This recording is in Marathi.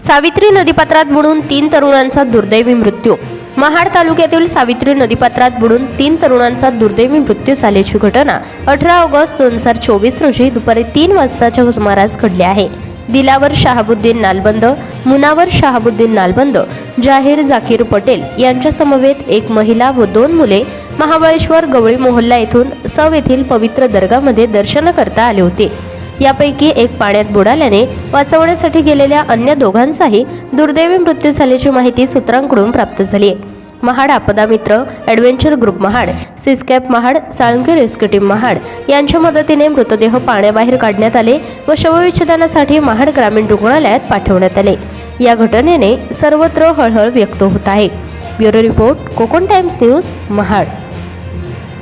सावित्री नदीपात्रात बुडून तीन तरुणांचा दुर्दैवी मृत्यू. महाड तालुक्यातील सावित्री नदीपात्रात बुडून तीन तरुणांचा दुर्दैवी मृत्यू झाल्याची घटना अठरा ऑगस्ट दोन हजार चोवीस रोजी दुपारी तीन वाजताच्या सुमारास घडली आहे. दिलावर शहाबुद्दीन नालबंद मुनावर शहाबुद्दीन नालबंद जाहीर जाकीर पटेल यांच्या समवेत एक महिला व दोन मुले महाबळेश्वर गवळी मोहल्ला येथून सव येथील पवित्र दर्गामध्ये दर्शन करता आले होते. यापैकी एक पाण्यात बुडाल्याने वाचवण्यासाठी गेलेल्या अन्य दोघांचाही दुर्दैवी मृत्यू झाल्याची माहिती सूत्रांकडून प्राप्त झाली आहे महाड आपदा मित्र adventure group Mahad सिस्कॅप Mahad Salunke rescue team Mahad यांच्या मदतीने मृतदेह पाण्याबाहेर काढण्यात आले व शवविच्छेदनासाठी महाड ग्रामीण रुग्णालयात पाठवण्यात आले. या घटनेने सर्वत्र हळहळ व्यक्त होत आहे. Bureau report Konkan times news Mahad.